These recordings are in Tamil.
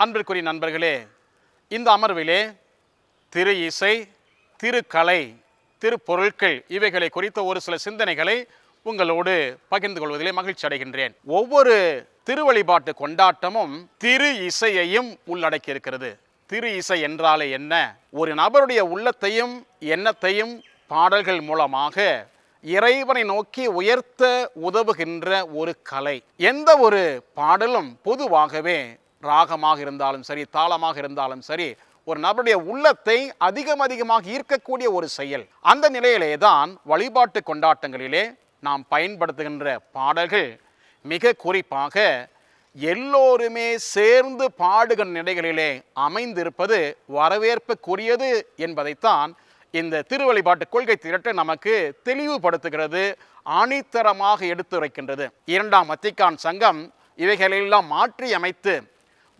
அன்பிற்குரிய நண்பர்களே இந்த அமர்விலே திரு இசை திருக்கலை திருப்பொருட்கள் இவைகளை குறித்த ஒரு சில சிந்தனைகளை உங்களோடு பகிர்ந்து கொள்வதிலே மகிழ்ச்சி அடைகின்றேன். ஒவ்வொரு திருவழிபாட்டு கொண்டாட்டமும் திரு இசையையும் உள்ளடக்கி இருக்கிறது. திரு இசை என்றாலே என்ன? ஒரு நபருடைய உள்ளத்தையும் எண்ணத்தையும் பாடல்கள் மூலமாக இறைவனை நோக்கி உயர்த்த உதவுகின்ற ஒரு கலை. எந்த ஒரு பாடலும் பொதுவாகவே ராகமாக இருந்தாலும் சரி தாளமாக இருந்தாலும் சரி ஒரு நபருடைய உள்ளத்தை அதிகம் அதிகமாக ஈர்க்கக்கூடிய ஒரு செயல். அந்த நிலையிலே தான் வழிபாட்டு கொண்டாட்டங்களிலே நாம் பயன்படுத்துகின்ற பாடல்கள் மிக குறிப்பாக எல்லோருமே சேர்ந்து பாடுகிற நிலைகளிலே அமைந்திருப்பது வரவேற்புக்குரியது என்பதைத்தான் இந்த திருவழிபாட்டு கொள்கை திரட்டு நமக்கு தெளிவுபடுத்துகிறது அணித்தரமாக எடுத்துரைக்கின்றது. இரண்டாம் வத்திக்கான் சங்கம் இவைகளெல்லாம் மாற்றி அமைத்து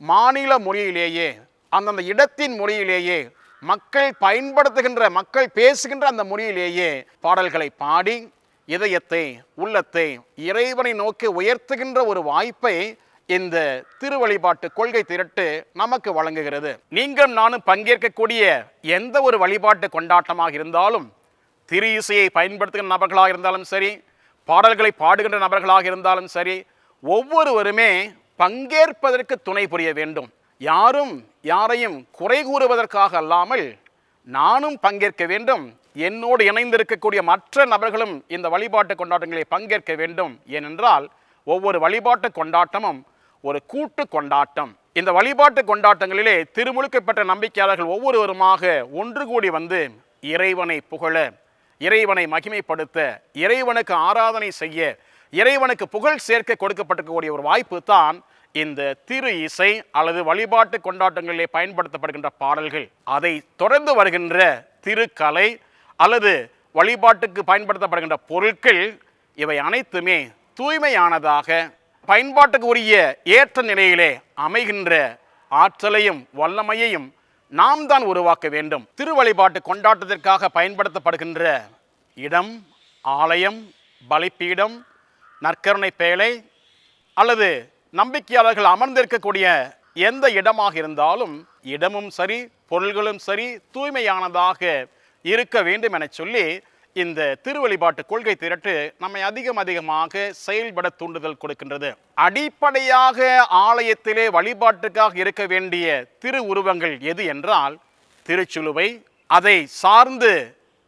மாநில மொழியிலேயே அந்தந்த இடத்தின் மொழியிலேயே மக்கள் பயன்படுத்துகின்ற மக்கள் பேசுகின்ற அந்த மொழியிலேயே பாடல்களை பாடி இதயத்தை உள்ளத்தை இறைவனை நோக்கி உயர்த்துகின்ற ஒரு வாய்ப்பை இந்த திருவழிபாட்டு கொள்கை திரட்டு நமக்கு வழங்குகிறது. நீங்களும் நானும் பங்கேற்கக்கூடிய எந்த ஒரு வழிபாட்டு கொண்டாட்டமாக இருந்தாலும் திரு இசையை பயன்படுத்துகின்ற நபர்களாக இருந்தாலும் சரி பாடல்களை பாடுகின்ற நபர்களாக இருந்தாலும் சரி ஒவ்வொருவருமே பங்கேற்பதற்கு துணை புரிய வேண்டும். யாரும் யாரையும் குறை கூறுவதற்காக அல்லாமல் நானும் பங்கேற்க வேண்டும். என்னோடு இணைந்திருக்கக்கூடிய மற்ற நபர்களும் இந்த வழிபாட்டு கொண்டாட்டங்களில் பங்கேற்க வேண்டும். ஏனென்றால் ஒவ்வொரு வழிபாட்டு கொண்டாட்டமும் ஒரு கூட்டு கொண்டாட்டம். இந்த வழிபாட்டு கொண்டாட்டங்களிலே திருமுழுக்கு பெற்ற நம்பிக்கையாளர்கள் ஒவ்வொருவருமாக ஒன்று கூடி வந்து இறைவனை புகழ இறைவனை மகிமைப்படுத்த இறைவனுக்கு ஆராதனை செய்ய இறைவனுக்கு புகழ் சேர்க்க கொடுக்கப்பட்டிருக்கக்கூடிய ஒரு வாய்ப்பு தான் இந்த திரு இசை அல்லது வழிபாட்டு கொண்டாட்டங்களிலே பயன்படுத்தப்படுகின்ற பாடல்கள். அதை தொடர்ந்து வருகின்ற திருக்கலை அல்லது வழிபாட்டுக்கு பயன்படுத்தப்படுகின்ற பொருட்கள் இவை அனைத்துமே தூய்மையானதாக பயன்பாட்டுக்கு உரிய ஏற்ற நிலையிலே அமைகின்ற ஆற்றலையும் வல்லமையையும் நாம் தான் உருவாக்க வேண்டும். திருவழிபாட்டு கொண்டாட்டத்திற்காக பயன்படுத்தப்படுகின்ற இடம் ஆலயம் பலிப்பீடம் நற்கருணை பேழை அல்லது நம்பிக்கையாளர்கள் அமர்ந்திருக்கக்கூடிய எந்த இடமாக இருந்தாலும் இடமும் சரி பொருள்களும் சரி தூய்மையானதாக இருக்க வேண்டும் என சொல்லி இந்த திருவழிபாட்டு கொள்கை திரட்டு நம்மை அதிகம் அதிகமாக செயல்பட தூண்டுதல் கொடுக்கின்றது. அடிப்படையாக ஆலயத்திலே வழிபாட்டுக்காக இருக்க வேண்டிய திரு உருவங்கள் எது என்றால் திருச்சுழுவை அதை சார்ந்து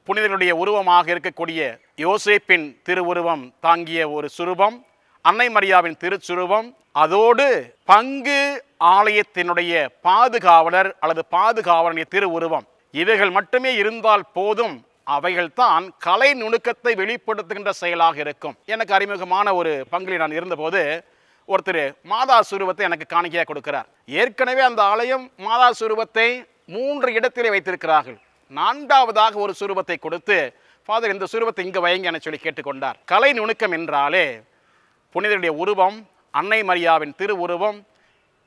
புனிதனுடைய உருவமாக இருக்கக்கூடிய யோசேப்பின் திருவுருவம் தாங்கிய ஒரு சுரூபம் அன்னை மரியாவின் திருச்சுருவம் அதோடு பங்கு ஆலயத்தினுடைய பாதுகாவலர் அல்லது பாதுகாவலனுடைய திருவுருவம். இவைகள் மட்டுமே இருந்தால் போதும் அவைகள்தான் கலை நுணுக்கத்தை வெளிப்படுத்துகின்ற செயலாக இருக்கும். எனக்கு அறிமுகமான ஒரு பங்கில் நான் இருந்தபோது ஒருத்தர் மாதா சுரூபத்தை எனக்கு காணிக்கையாக கொடுக்கிறார். ஏற்கனவே அந்த ஆலயம் மாதா சுரூபத்தை மூன்று இடத்திலே வைத்திருக்கிறார்கள். நான்காவதாக ஒரு சுரூபத்தை கொடுத்து ஃபாதர் இந்த சுரூபத்தை இங்கே வைங்க என சொல்லி கேட்டுக்கொண்டார். கலை நுணுக்கம் என்றாலே புனிதருடைய உருவம் அன்னை மரியாவின் திருவுருவம்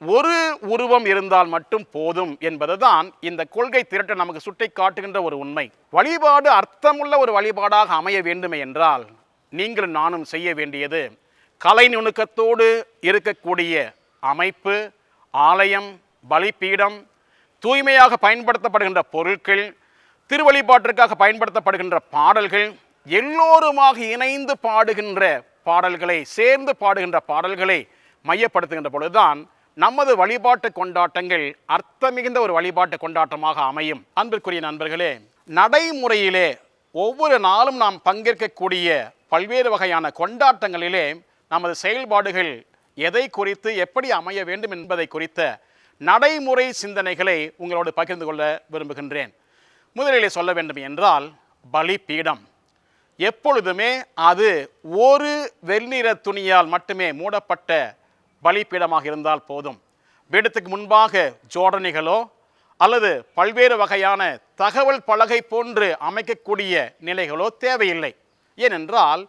ஒரு உருவம் இருந்தால் மட்டும் போதும் என்பதுதான் இந்த கொள்கை திரட்ட நமக்கு சுட்டி காட்டுகின்ற ஒரு உண்மை. வழிபாடு அர்த்தமுள்ள ஒரு வழிபாடாக அமைய வேண்டுமே என்றால் நீங்கள் நானும் செய்ய வேண்டியது கலை நுணுக்கத்தோடு இருக்கக்கூடிய அமைப்பு ஆலயம் பலிப்பீடம் தூய்மையாக பயன்படுத்தப்படுகின்ற பொருட்கள் திருவழிபாட்டிற்காக பயன்படுத்தப்படுகின்ற பாடல்கள் எல்லோருமாக இணைந்து பாடுகின்ற பாடல்களை சேர்ந்து பாடுகின்ற பாடல்களை மையப்படுத்துகின்ற பொழுதுதான் நமது வழிபாட்டு கொண்டாட்டங்கள் அர்த்தமிகுந்த ஒரு வழிபாட்டு கொண்டாட்டமாக அமையும். அன்பிற்குரிய நண்பர்களே நடைமுறையிலே ஒவ்வொரு நாளும் நாம் பங்கேற்கக்கூடிய பல்வேறு வகையான கொண்டாட்டங்களிலே நமது செயல்பாடுகள் எதை குறித்து எப்படி அமைய வேண்டும் என்பதை குறித்த நடைமுறை சிந்தனைகளை உங்களோடு பகிர்ந்து கொள்ள விரும்புகின்றேன். முதலிலே சொல்ல வேண்டும் என்றால் பலிபீடம். எப்பொழுதுமே அது ஒரு வெள்ளிற துணியால் மட்டுமே மூடப்பட்ட பலிப்பீடமாக இருந்தால் போதும். பீடத்துக்கு முன்பாக ஜோடனைகளோ அல்லது பல்வேறு வகையான தகவல் பலகை போன்று அமைக்கக்கூடிய நிலைகளோ தேவையில்லை. ஏனென்றால்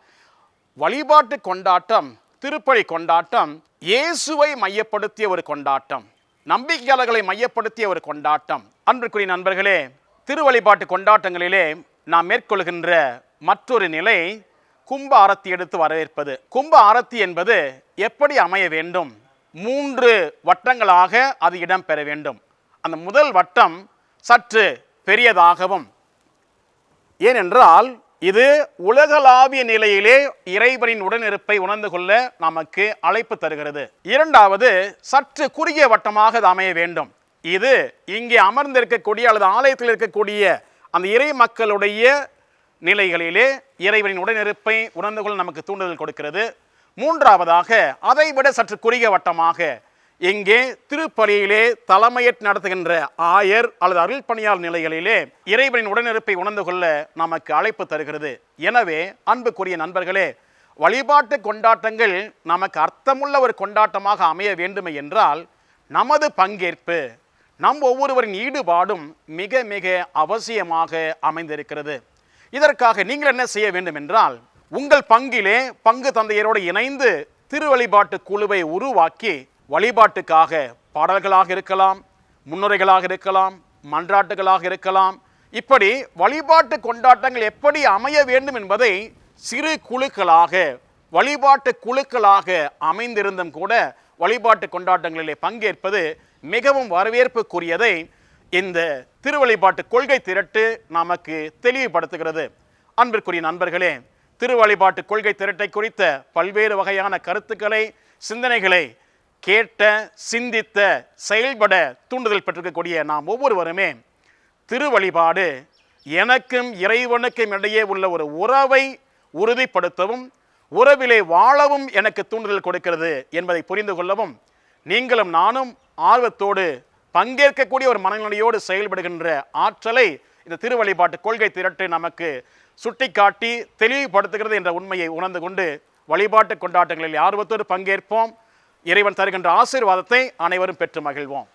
வழிபாட்டு கொண்டாட்டம் திருப்பலி கொண்டாட்டம் இயேசுவை மையப்படுத்திய ஒரு கொண்டாட்டம் நம்பிக்கையாளர்களை மையப்படுத்திய ஒரு கொண்டாட்டம். அன்பிற்குரிய நண்பர்களே திருவழிபாட்டு கொண்டாட்டங்களிலே நாம் மேற்கொள்கின்ற மற்றொரு நிலை கும்ப ஆரத்தி எடுத்து வரவேற்பது. கும்ப ஆரத்தி என்பது எப்படி அமைய வேண்டும்? மூன்று வட்டங்களாக அது இடம்பெற வேண்டும். அந்த முதல் வட்டம் சற்று பெரியதாகவும் ஏனென்றால் இது உலகளாவிய நிலையிலே இறைவனின் உடனிருப்பை உணர்ந்து கொள்ள நமக்கு அழைப்பு தருகிறது. இரண்டாவது சற்று குறுகிய வட்டமாக அது அமைய வேண்டும். இது இங்கே அமர்ந்திருக்கக்கூடிய அல்லது ஆலயத்தில் இருக்கக்கூடிய அந்த இறை மக்களுடைய நிலைகளிலே இறைவனின் உடனிருப்பை உணர்ந்து கொள்ள நமக்கு தூண்டுதல் கொடுக்கிறது. மூன்றாவதாக அதைவிட சற்று குறுகிய வட்டமாக இங்கே திருப்பலியிலே தலைமையேற்று நடத்துகின்ற ஆயர் அல்லது அருள் பணியாளர் நிலைகளிலே இறைவனின் உடனிருப்பை உணர்ந்து கொள்ள நமக்கு அழைப்பு தருகிறது. எனவே அன்புக்குரிய நண்பர்களே வழிபாட்டு கொண்டாட்டங்கள் நமக்கு அர்த்தமுள்ள ஒரு கொண்டாட்டமாக அமைய வேண்டுமே என்றால் நமது பங்கேற்பு நம் ஒவ்வொருவரின் ஈடுபாடும் மிக மிக அவசியமாக அமைந்திருக்கிறது. இதற்காக நீங்கள் என்ன செய்ய வேண்டும் என்றால் உங்கள் பங்கிலே பங்கு தந்தையரோடு இணைந்து திருவழிபாட்டு குழுவை உருவாக்கி வழிபாட்டுக்காக பாடல்களாக இருக்கலாம் முன்னுரைகளாக இருக்கலாம் மன்றாட்டுகளாக இருக்கலாம். இப்படி வழிபாட்டு கொண்டாட்டங்கள் எப்படி அமைய வேண்டும் என்பதை சிறு குழுக்களாக வழிபாட்டு குழுக்களாக அமைந்திருந்தும் கூட வழிபாட்டு கொண்டாட்டங்களிலே பங்கேற்பது மிகவும் வரவேற்புக்குரியதை இந்த திருவழிபாட்டு கொள்கை திரட்டு நமக்கு தெளிவுபடுத்துகிறது. அன்பிற்குரிய நண்பர்களே திருவழிபாட்டு கொள்கை திரட்டை குறித்த பல்வேறு வகையான கருத்துக்களை சிந்தனைகளை கேட்ட சிந்தித்த செயல்பட தூண்டுதல் பெற்றிருக்கக்கூடிய நாம் ஒவ்வொருவருமே திருவழிபாடு எனக்கும் இறைவனுக்கும் இடையே உள்ள ஒரு உறவை உறுதிப்படுத்தவும் உறவிலே வாழவும் எனக்கு தூண்டுதல் கொடுக்கிறது என்பதை புரிந்து கொள்ளவும் நீங்களும் நானும் ஆர்வத்தோடு பங்கேற்கக்கூடிய ஒரு மனநிலையோடு செயல்படுகின்ற ஆற்றலை இந்த திருவழிபாட்டு கொள்கை திரட்டு நமக்கு சுட்டிக்காட்டி தெளிவுபடுத்துகிறது என்ற உண்மையை உணர்ந்து கொண்டு வழிபாட்டு கொண்டாட்டங்களில் ஆர்வத்தோடு பங்கேற்போம். இறைவன் தருகின்ற ஆசீர்வாதத்தை அனைவரும் பெற்று மகிழ்வோம்.